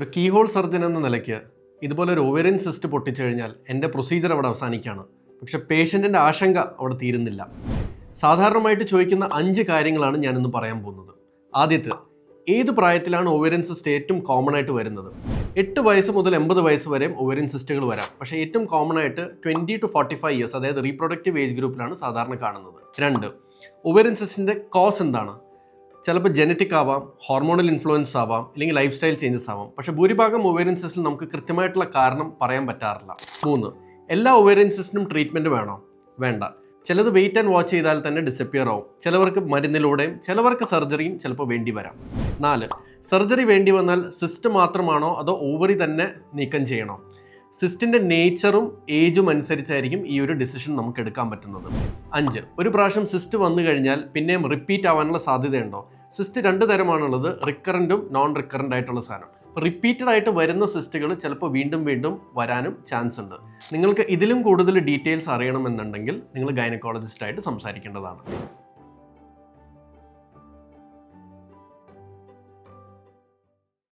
ഒരു keyhole surgeon എന്ന നിലയ്ക്ക് ഇതുപോലെ ഒരു ഓവേറിയൻ സിസ്റ്റ് പൊട്ടിച്ചു കഴിഞ്ഞാൽ എന്റെ പ്രൊസീജിയർ അവിടെ അവസാനിക്കുകയാണ്. പക്ഷെ പേഷ്യന്റിന്റെ ആശങ്ക അവിടെ തീരുന്നില്ല. സാധാരണമായിട്ട് ചോദിക്കുന്ന അഞ്ച് കാര്യങ്ങളാണ് ഞാനിന്ന് പറയാൻ പോകുന്നത്. ആദ്യത്തെ ഏത് പ്രായത്തിലാണ് ഓവേറിയൻ സിസ്റ്റ് ഏറ്റവും കോമൺ ആയിട്ട് വരുന്നത്? എട്ട് വയസ്സ് മുതൽ എൺപത് വയസ്സ് വരെയും ഓവേറിയൻ സിസ്റ്റുകൾ വരാം. പക്ഷേ ഏറ്റവും കോമൺ ആയിട്ട് twenty two forty five years അതായത് റീപ്രൊഡക്റ്റീവ് ഏജ് ഗ്രൂപ്പിലാണ് സാധാരണ കാണുന്നത്. രണ്ട് ഓവേറിയൻ സിസ്റ്റിന്റെ കോസ് എന്താണ്? ചിലപ്പോൾ ജനറ്റിക് ആവാം ഹോർമോണൽ ഇൻഫ്ലുവൻസ് ആവാം അല്ലെങ്കിൽ ലൈഫ് സ്റ്റൈൽ ചേഞ്ചസ് ആവാം. പക്ഷേ ഭൂരിഭാഗം ഒവേരിയൻ സിസ്റ്റിൽ നമുക്ക് കൃത്യമായിട്ടുള്ള കാരണം പറയാൻ പറ്റാറില്ല. മൂന്ന് എല്ലാ ഒവേരിയൻ സിസ്റ്റിനും ട്രീറ്റ്മെന്റ് വേണോ? വേണ്ട. ചിലത് വെയിറ്റ് ആൻഡ് വാച്ച് ചെയ്താൽ തന്നെ ഡിസപ്പിയർ ആവും. ചിലവർക്ക് മരുന്നിലൂടെയും ചിലവർക്ക് സർജറിയും ചിലപ്പോൾ വേണ്ടി വരാം. നാല് സർജറി വേണ്ടി വന്നാൽ സിസ്റ്റ് മാത്രമാണോ അതോ ഓവറി തന്നെ നീക്കം ചെയ്യണോ? സിസ്റ്റിന്റെ നേച്ചറും ഏജും അനുസരിച്ചായിരിക്കും ഈ ഒരു ഡിസിഷൻ നമുക്ക് എടുക്കാൻ പറ്റുന്നത്. അഞ്ച് ഒരു പ്രാവശ്യം സിസ്റ്റ് വന്നു കഴിഞ്ഞാൽ പിന്നെയും റിപ്പീറ്റ് ആവാനുള്ള സാധ്യതയുണ്ടോ? സിസ്റ്റ് രണ്ട് തരമാണുള്ളത് റിക്കറന്റും നോൺ റിക്കറന്റ് ആയിട്ടുള്ള സാധനം. റിപ്പീറ്റഡ് ആയിട്ട് വരുന്ന സിസ്റ്റുകൾ ചിലപ്പോൾ വീണ്ടും വീണ്ടും വരാനും ചാൻസ് ഉണ്ട്. നിങ്ങൾക്ക് ഇതിലും കൂടുതൽ ഡീറ്റെയിൽസ് അറിയണമെന്നുണ്ടെങ്കിൽ നിങ്ങൾ ഗൈനക്കോളജിസ്റ്റായിട്ട് സംസാരിക്കേണ്ടതാണ്.